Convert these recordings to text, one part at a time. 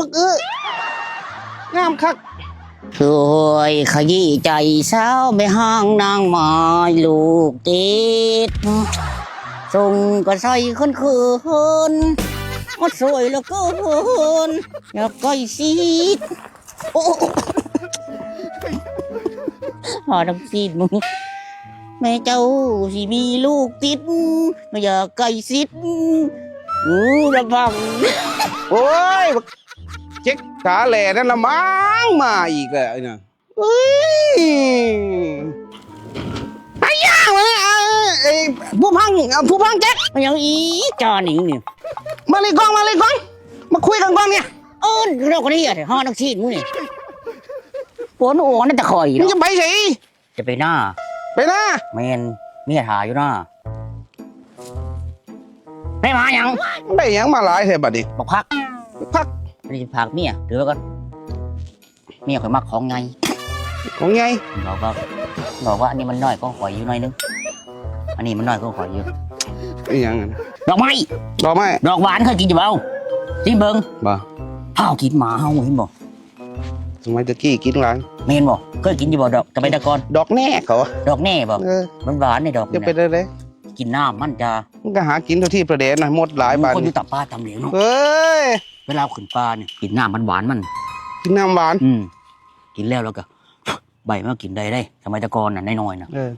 มักเอ้องามคักช่วยขยี้ใจสาวไม่ห้างนางไม้ลูกติดส่งก็ใส่คนคืนมันสวยเหลือเกินอยากใกล้ชิดโอ้หอดังซีดมึงแม่เจ้าสิมีลูกติดไม่อยากใกล้ชิดอู้ระวัง โอ้ยบัก เจ๊กขาแหล่นั่นละมั้งมาอีกแล้วไอ้น่ะเอ้ยไอ้ย่างเลยอะไอ้ผู้พังอะผู้พังแจ๊กมันยังอีจอหนิงนี่มาเลยกล้องมาเลยกล้องมาคุยกันก่อนเนี่ยเออเราคนนี้อะห่อนักชีดมึงนี่ปวดหัวนั่นจะคอยมึงเนาะจะไปสิจะไปหน้าไปนะแมนเมียถาอยู่หน้าไม่มาหยังได้หยังมาหลายแท้บัดนี้บอกพักพัก นี่พักเมียเดี๋ยวก่อนเมียข่อยมักของไงของไงบอกว่าบอกว่าอันนี้มันน้อยก็ข่อยอยู่หน่อยนึงอันนี้มันน้อยก็ข่อยอยู่ไอ้หยังอะนะดอกไม้ดอกไม้ดอกหวานเคยกินอยู่เปล่าที่เบิงบ่ข้าวกินหมาเฮาเห็นบ่สมัยตะกี้กินหลายเมนบ่เคยกินอยู่บ่ดอกตะไปตะกอนดอกแน่เขาดอกแน่บ่เออมันหวานในดอกจะนี่เป็นนะอะไร กินน้ำมันจะมันก็หากินเท่าที่ประเด็นนะหมดหลายบาทคนอนี่ยู่ตับปลาตำเหลวเนาะเอ้ยเวลาขึ้นปลาเนี่ยกินน้ำมันหวานมันกินน้ำหวานอืมกินแล้วแล้วก็ใบมันก็กินได้ได้สมัยแตะกอนน่ะน้อยๆน่ะเออ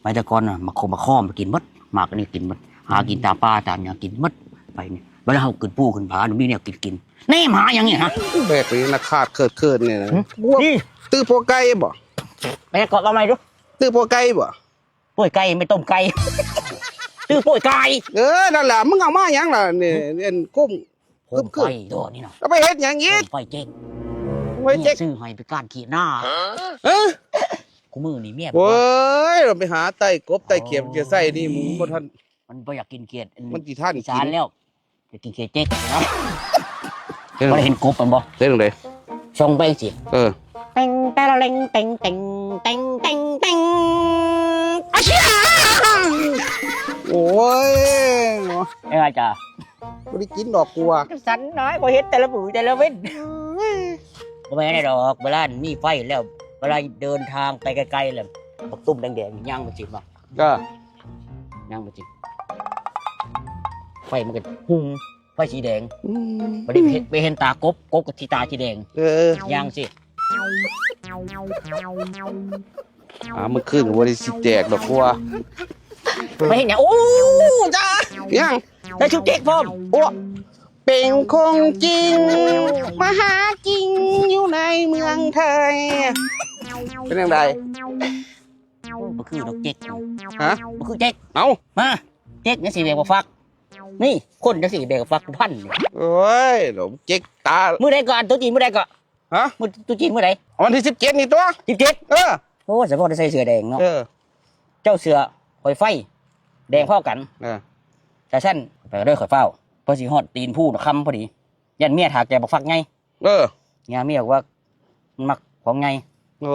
สมัยแตะกอนน่ะมาโคมาข้อมากินหมดหมากอันนี้กินหมดหากินตามปลาตามอย่างกินหมดไปเนี่ยเวลาเขาขึ้นปูขึ้นผาหนูมีเนี่ยกินกินแน่หมาอย่างเงี้ยฮะแบกไปนักขาดเคิดเคิดเนี่ยนะหึพวกนี่ตื้อโปไก่บ่ไปเกาะทำไมดูตื้อโปไก่บ่ป่วยไก่ไม่ต้มไก่ ตื้อป่วยไก่เออนั่นแหละมึงเอามาหยังล่ะเนี่ยเอ็นก้มโคมไฟตัวนี้เนาะเอาไปเฮ็ดหยังอีกไฟเจ๊กไว้เจ๊กซื้อให้ไปก้านขี้หน้าเออกูมือนี่เมียโอ้ยเราไปหาไต่กบไต่เขียบจะใส่นี่มึงบ่ทันมันบ่อยากกินเกียดมันสิท่านอีกิสานนแล้วจะกินเกียดเจ๊กนะเฮ็ดบ่ได้เห็นกบมันบ่เฮ็ดจังได๋ส่งไปสิเออ เต็งแต่ละเล็งเต็งเต็งเต็งเต็งเต็งอาชีพ โอ้ยเอ้ยจ้าบ่ได้กินดอกกัวสันน้อยบ่เห็นแต่ละมือแต่ละเว้นบ่แม่นได้ดอกเวลามีไฟแล้วเวลาเดินทางไปไกลๆแล้วบักตุ้มแดงๆย่างมาจิบบ่ก็ย่างมาจิบไฟมันก็หุ่งไฟสีแดงอืมบ่ได้เห็นไปเห็นตากบกบกับที่ตาสีแดงเออย่างสิอ่ามันขึ้นบ่ได้สิแจกดอกกัว ไม่เห็นเนี่ยโอ้จ้ายังได้ชุดเด็กพร้อมโอ้เป็นคงจริงมาหาจริงอยู่ในเมืองไทย เป็นยังไงบ่คือดอกเจ๊กฮะบ่คือเจ๊กเอามาเจ๊กนี่สิเบกบ่ฟัก นี่คนจังสิเบกบ่ฟักพันนี่โอ้ยหลงเจ๊กตามื้อใดก่อนตัวจริงมื้อใดก่อนฮะมื้อตัวจริงมื้อใดวันที่สิบเจ็ดนี่ตัว17เออโอ้สะพอได้ใส่เสื้อแดงเนาะเออเจ้าเสือ ข่อยไฟ แดงพอกันเออแต่ฉันไปเด้อข่อยเฝ้าเพอสิฮอดตีนผู้น่ะค่ำพอดียันเมียถากแกบ่ฟักไงเออยาเมียบอกว่ามันมักของไงโอ้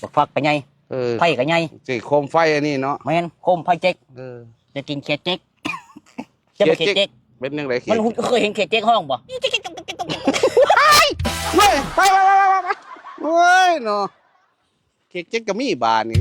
บ่ฟักก็ไงเออไผก็ไงสิโคมไฟอันนี้เนาะแม่นโคมไผเจ๊กเออ จะกินเค้กเจ๊กจะไปเค้กเจ๊กเป็นยังไงมันหุ่นเคยเห็นเค้กเจ๊กห้องบ่เฮ้ยไปไปไปไปไปโอ้ยเนาะเค้กเจ๊กก็มีบานนี่